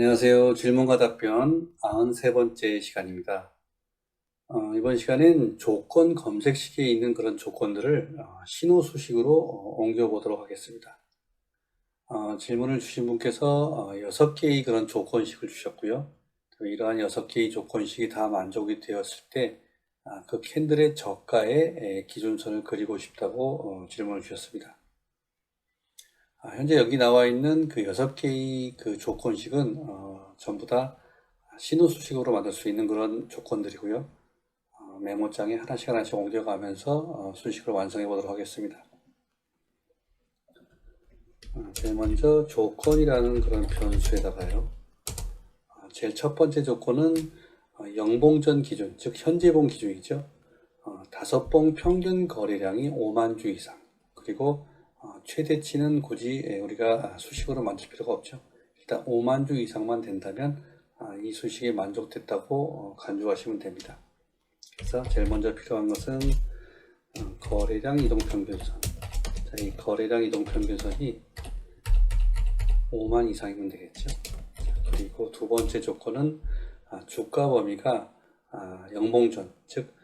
안녕하세요. 질문과 답변 93번째 시간입니다. 어, 이번 시간엔 조건 검색식에 있는 그런 조건들을 어, 신호 수식으로 어, 옮겨보도록 하겠습니다. 어, 질문을 주신 분께서 6개의 그런 조건식을 주셨고요. 이러한 6개의 조건식이 다 만족이 되었을 때, 아, 그 캔들의 저가의 에, 기준선을 그리고 싶다고 어, 질문을 주셨습니다. 아, 현재 여기 나와 있는 그 여섯 개의 그 조건식은 어, 전부 다 신호 수식으로 만들 수 있는 그런 조건들이고요. 어, 메모장에 하나씩 하나씩 옮겨가면서 어, 수식을 완성해 보도록 하겠습니다. 어, 제일 먼저 조건이라는 그런 변수에다가요. 어, 제일 첫 번째 조건은 어, 영봉전 기준, 즉 현재봉 기준이죠. 어, 다섯 봉 평균 거래량이 5만 주 이상, 그리고 어, 최대치는 굳이 예, 우리가 수식으로 만들 필요가 없죠. 일단 5만 주 이상만 된다면 아, 이 수식이 만족됐다고 어, 간주하시면 됩니다. 그래서 제일 먼저 필요한 것은 어, 거래량 이동평균선. 자, 이 거래량 이동평균선이 5만 이상이면 되겠죠. 그리고 두 번째 조건은 아, 주가 범위가 아, 영봉전, 즉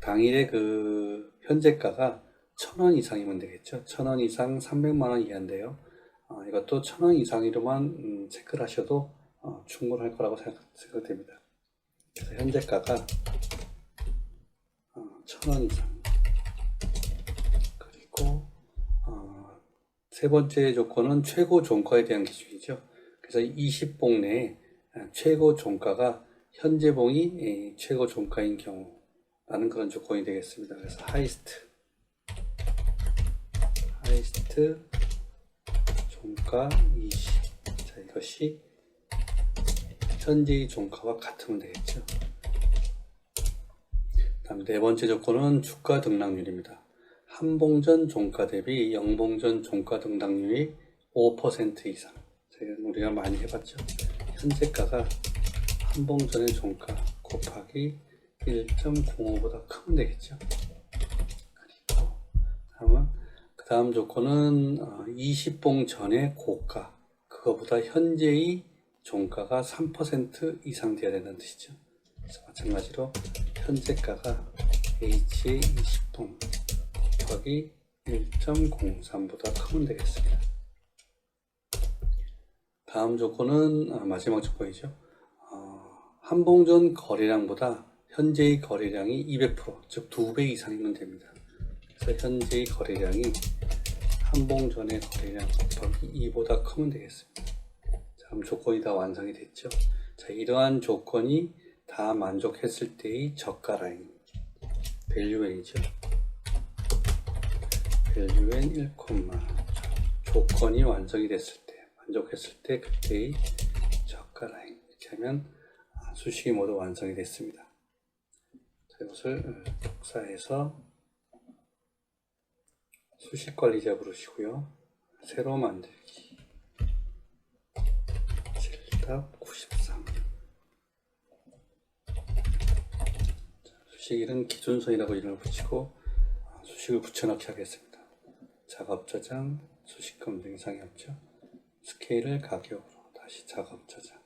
당일의 그 현재가가 천원 이상이면 되겠죠. 천원 이상 300만 원 이하인데요. 어, 이것도 천원 이상이로만 음, 체크를 하셔도 어, 충분할 거라고 생각, 생각됩니다. 그래서 현재가가 어, 천원 이상 그리고 어, 세 번째 조건은 최고 종가에 대한 기준이죠. 그래서 20봉 내에 아, 최고 종가가 현재 봉이 최고 종가인 경우라는 그런 조건이 되겠습니다. 그래서 하이스트 하이스트 종가 20. 자, 이것이 현재의 종가와 같으면 되겠죠. 다음 네 번째 조건은 주가 등락률입니다. 한봉전 종가 대비 영봉전 종가 등락률이 5% 이상. 우리가 많이 해봤죠. 현재가가 한봉전의 종가 곱하기 1.05보다 크면 되겠죠. 그리고 다음은 다음 조건은 20봉 어, 전의 고가, 그거보다 현재의 종가가 3% 이상 되어야 된다는 뜻이죠. 그래서 마찬가지로 현재가가 H의 20봉 곱하기 1.03보다 크면 되겠습니다. 다음 조건은 어, 마지막 조건이죠. 어, 한봉전 거래량보다 현재의 거래량이 200%, 즉 2배 이상이면 됩니다. 그래서 현재의 거래량이 한 봉전의 거래량 곱하기 2보다 크면 되겠습니다. 자, 그럼 조건이 다 완성이 됐죠. 자, 이러한 조건이 다 만족했을 때의 저가 라인 밸류엔이죠. 밸류엔 1, 조건이 완성이 됐을 때 만족했을 때 그때의 저가 라인 이렇게 하면 아, 수식이 모두 완성이 됐습니다. 자, 이것을 복사해서 수식 관리자 부르시고요. 새로 만들기. 7답 93. 수식 이름 기준선이라고 이름을 붙이고 아, 수식을 붙여넣기 하겠습니다. 작업 저장, 수식 검증 이상이 없죠. 스케일을 가격으로 다시 작업 저장.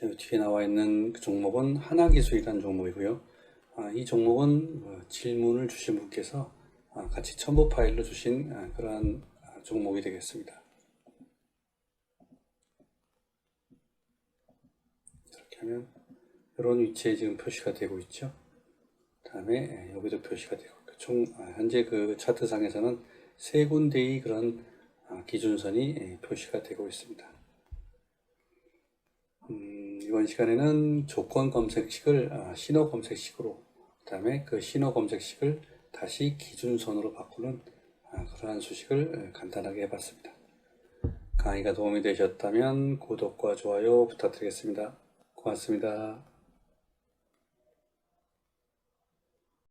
자, 뒤에 나와 있는 그 종목은 하나기술이라는 종목이고요. 아, 이 종목은 어, 질문을 주신 분께서 아, 같이 첨부 파일로 주신 아, 그러한 종목이 되겠습니다. 이렇게 하면 이런 위치에 지금 표시가 되고 있죠. 다음에 예, 여기도 표시가 되고 총 현재 그 차트상에서는 세 군데의 그런 기준선이 예, 표시가 되고 있습니다. 음, 이번 시간에는 조건 검색식을 신호 검색식으로 그 다음에 그 신호 검색식을 다시 기준선으로 바꾸는 아, 그러한 수식을 간단하게 해봤습니다. 강의가 도움이 되셨다면 구독과 좋아요 부탁드리겠습니다. 고맙습니다.